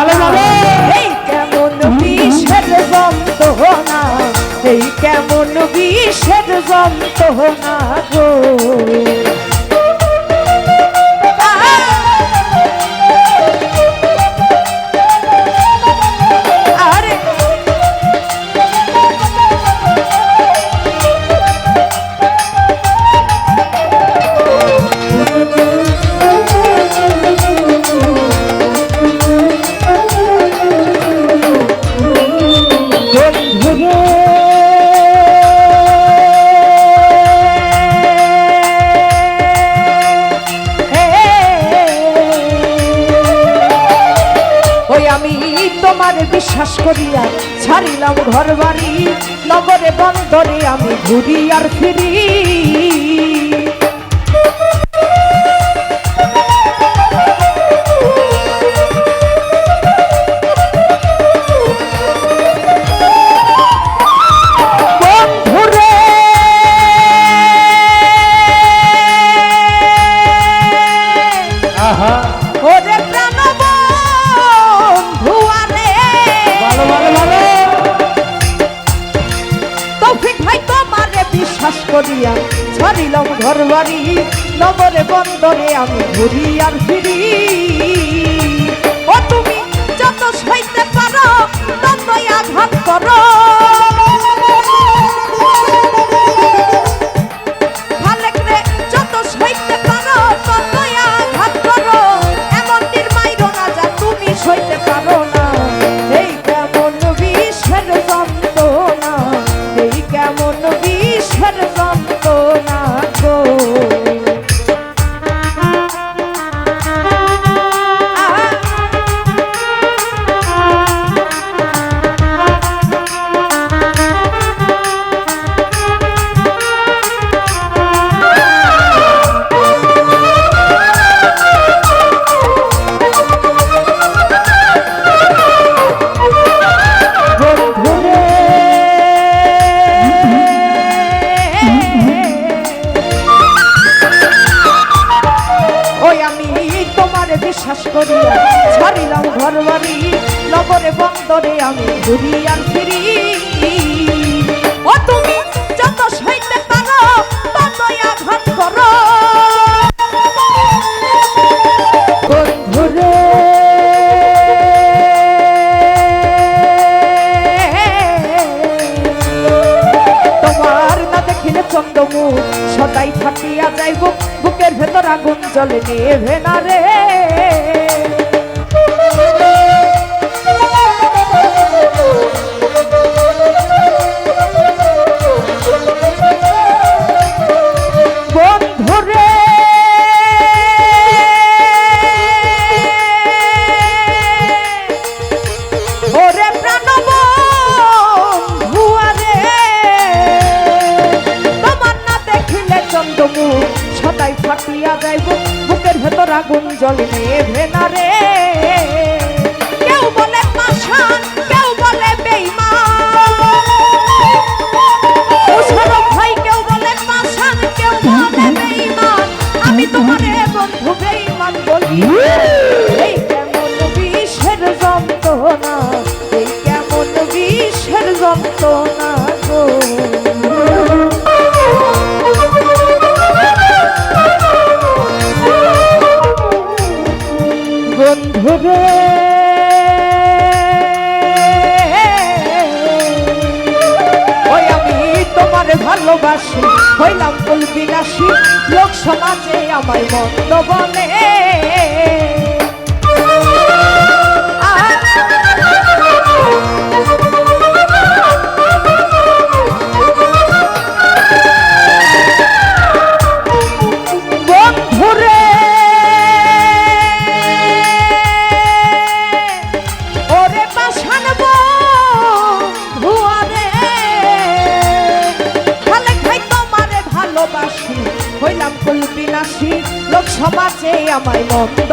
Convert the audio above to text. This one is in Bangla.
ভালো যাবে এই কেমন বিষের যন্ত্রণা? এই কেমন বিষের যন্ত্রণা গো? তোমার বিশ্বাস করিয়া ছাড়িলাম ঘর বাড়ি নগরে বন্দরে আমি ঘুরি আর ফিরি। ছাড়িলাম ঘর বাড়ি নগরে, বন্দরে আমি ঘুরি আর ফিরি। ও তুমি যত সইতে পারো, ততই আঘাত করিয়া ছাড়িলাম ঘর বাড়ি নগরে বন্দরে আমি ঘুরি সদাই থাকিয়া যাইব বুকের ভেতর আগুন জলে নেভে না যাইব বুকের ভেতর আগুন জল নেভে না লোক সমাজে আমায় মন্দ বলে। আমায় মন্দ